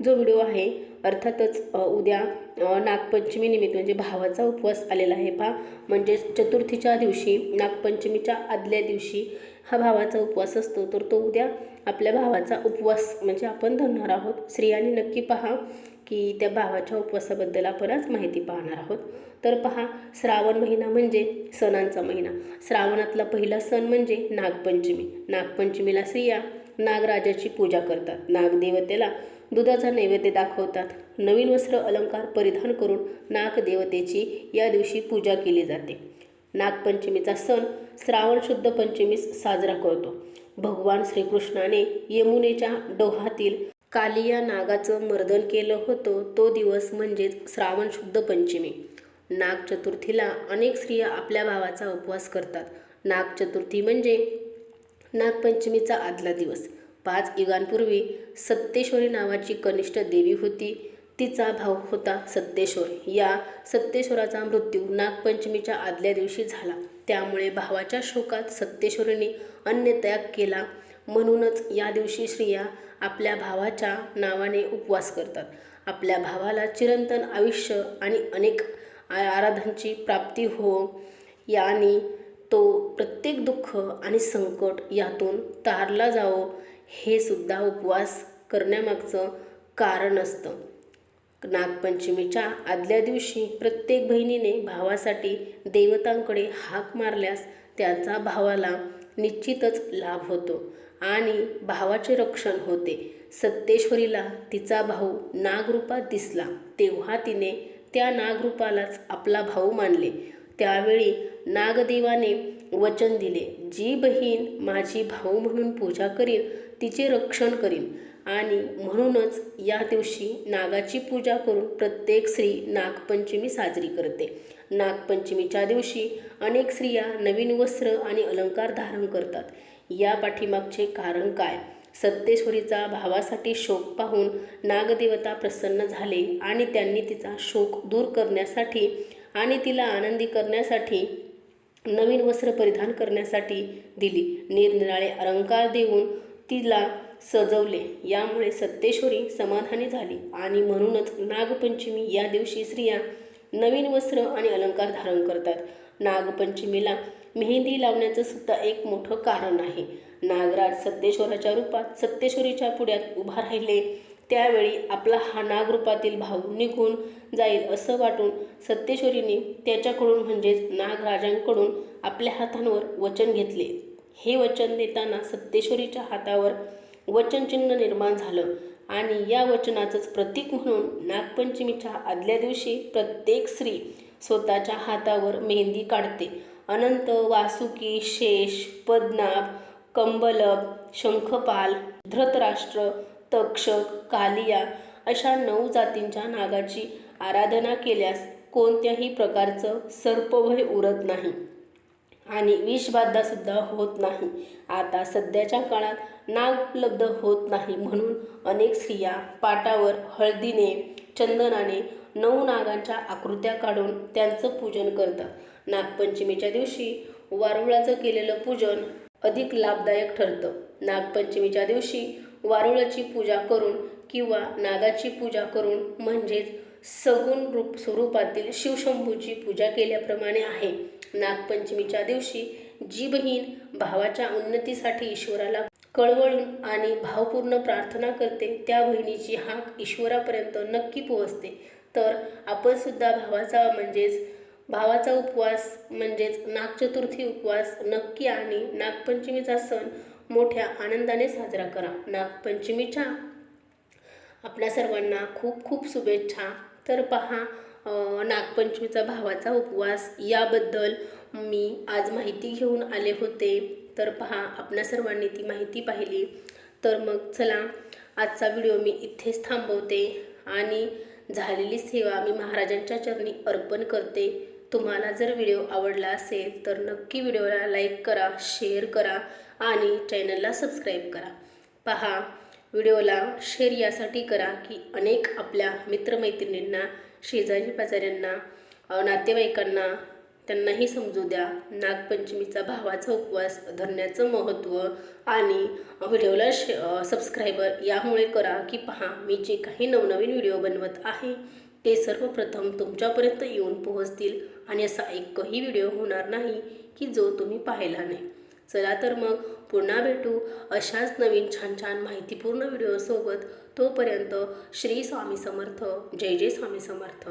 जो व्हिडिओ आहे अर्थातच उद्या नागपंचमीनिमित्त म्हणजे भावाचा उपवास आलेला आहे पहा. म्हणजे चतुर्थीच्या दिवशी नागपंचमीच्या आदल्या दिवशी हा भावाचा उपवास असतो. तर तो उद्या आपल्या भावाचा उपवास म्हणजे आपण धरणार आहोत. स्त्रियांनी नक्की पहा की त्या भावाच्या उपवासाबद्दल आपण आज माहिती पाहणार आहोत. तर पहा श्रावण महिना म्हणजे सणांचा महिना. श्रावणातला पहिला सण म्हणजे नागपंचमी. नागपंचमीला स्त्रिया नागराजाची पूजा करतात. नागदेवतेला दुधाचा नैवेद्य दाखवतात. नवीन वस्त्र अलंकार परिधान करून नागदेवतेची या दिवशी पूजा केली जाते. नागपंचमीचा सण श्रावण शुद्ध पंचमीस साजरा करतो. भगवान श्रीकृष्णाने यमुनेच्या डोहातील कालिया नागाचं मर्दन केलं होतं. तो दिवस म्हणजेच श्रावण शुद्ध पंचमी. नाग चतुर्थीला अनेक स्त्रिया आपल्या भावाचा उपवास करतात. नाग चतुर्थी म्हणजे नागपंचमीचा आदला दिवस. पाच युगांपूर्वी सत्तेश्वरी नावाची कनिष्ठ देवी होती. तिचा भाऊ होता सत्तेश्वर या सत्तेश्वराचा मृत्यू नागपंचमीच्या आदल्या दिवशी झाला. त्यामुळे भावाच्या शोकात सत्तेश्वरीने अन्नत्याग केला. म्हणूनच या दिवशी स्त्रिया आपल्या भावाच्या नावाने उपवास करतात. आपल्या भावाला चिरंतन आयुष्य आणि अनेक आराधांची प्राप्ती हो याने तो प्रत्येक दुःख आणि संकट यातून तारला जावो हे सुद्धा उपवास करण्यामागचं कारण असतं. नागपंचमीच्या आदल्या दिवशी प्रत्येक बहिणीने भावासाठी देवतांकडे हाक मारल्यास त्याचा भावाला निश्चितच लाभ होतो आणि भावाचे रक्षण होते. सत्तेश्वरीला तिचा भाऊ नागरूपात दिसला तेव्हा तिने त्या नागरूपालाच आपला भाऊ मानले. त्यावेळी नागदेवाने वचन दिले. जी बहीण माझी भाऊ म्हणून पूजा करीन तिचे रक्षण करीन. आणि म्हणूनच या दिवशी नागाची पूजा करून प्रत्येक स्त्री नागपंचमी साजरी करते. नागपंचमीच्या दिवशी अनेक स्त्रिया नवीन वस्त्र आणि अलंकार धारण करतात. या पाठीमागचे कारण काय? सत्तेश्वरीचा भावासाठी शोक पाहून नागदेवता प्रसन्न झाले आणि त्यांनी तिचा शोक दूर करण्यासाठी आणि तिला आनंदी करण्यासाठी नवीन वस्त्र परिधान करण्यासाठी दिली. निरनिराळे अलंकार देऊन तिला सजवले. यामुळे सत्तेश्वरी समाधानी झाली. आणि म्हणूनच नागपंचमी या दिवशी स्त्रिया नवीन वस्त्र आणि अलंकार धारण करतात. नागपंचमीला मेहंदी लावण्याचं सुद्धा एक मोठं कारण आहे. नागराज सत्तेश्वराच्या रूपात सत्तेश्वरीच्या पुढ्यात उभा राहिले त्यावेळी आपला हा नागरूपातील भाऊ निघून जाईल असं वाटून सत्तेश्वरीने त्याच्याकडून म्हणजेच नागराजांकडून आपल्या हातांवर वचन घेतले. हे वचन देताना सत्तेश्वरीच्या हातावर वचनचिन्ह निर्माण झालं आणि या वचनाचंच प्रतीक म्हणून नागपंचमीच्या आदल्या दिवशी प्रत्येक स्त्री स्वतःच्या हातावर मेहंदी काढते. अनंत वासुकी शेष पद्नाभ कंबलब शंखपाल धृतराष्ट्र तक्षक कालिया अशा नऊ जातींच्या नागाची आराधना केल्यास कोणत्याही प्रकारचं सर्पभय उरत नाही. आणि विषबाधासुद्धा होत नाही. आता सध्याच्या काळात नाग उपलब्ध होत नाही म्हणून अनेक स्त्रिया पाटावर हळदीने चंदनाने नऊ नागांच्या आकृत्या काढून त्यांचं पूजन करतात. नागपंचमीच्या दिवशी वारुळाचं केलेलं पूजन अधिक लाभदायक ठरतं. नागपंचमीच्या दिवशी वारुळाची पूजा करून किंवा नागाची पूजा करून म्हणजेच सगुण रूप स्वरूपातील शिवशंभूची पूजा केल्याप्रमाणे आहे. नागपंचमीच्या दिवशी जी बहीण भावाच्या उन्नतीसाठी ईश्वराला कळवळून आणि भावपूर्ण प्रार्थना करते. त्या बहिणीची हाक ईश्वरापर्यंत नक्की पोहोचते. तर आपण सुद्धा भावाचा म्हणजेच भावाचा उपवास म्हणजेच नागचतुर्थी उपवास नक्की आणि नागपंचमीचा सण मोठ्या आनंदाने साजरा करा. नागपंचमीच्या आपल्या सर्वांना खूप खूप शुभेच्छा. तर पहा नागपंचमीचा भावाचा उपवास. याबद्दल मी आज माहिती घेऊन आले होते. तर पहा आपल्या सर्वांनी ती माहिती पाहिली. तर मग चला आजचा व्हिडिओ मी इथेच थांबवते. आणि झालेली सेवा मी महाराजांच्या चरणी अर्पण करते. तुम्हाला जर व्हिडिओ आवडला असेल तर नक्की व्हिडिओला लाईक करा शेअर करा आणि चॅनलला सबस्क्राईब करा. पहा व्हिडिओला शेअर यासाठी करा की अनेक आपल्या मित्रमैत्रिणींना शेजारी पाजाऱ्यांना नातेवाईकांना त्यांनाही समजू द्या. नागपंचमीचा भावाचा उपवास धरण्याचं महत्त्व आणि व्हिडिओला शे सबस्क्रायबर यामुळे करा की पहा मी जे काही नवनवीन व्हिडिओ बनवत आहे ते सर्वप्रथम तुमच्यापर्यंत येऊन पोहोचतील आणि असा एकही व्हिडिओ होणार नाही की जो तुम्ही पाहिला नाही. चला तर मग पुन्हा भेटू अशाच नवीन छान छान माहितीपूर्ण व्हिडिओसोबत. तोपर्यंत श्री स्वामी समर्थ. जय जय स्वामी समर्थ.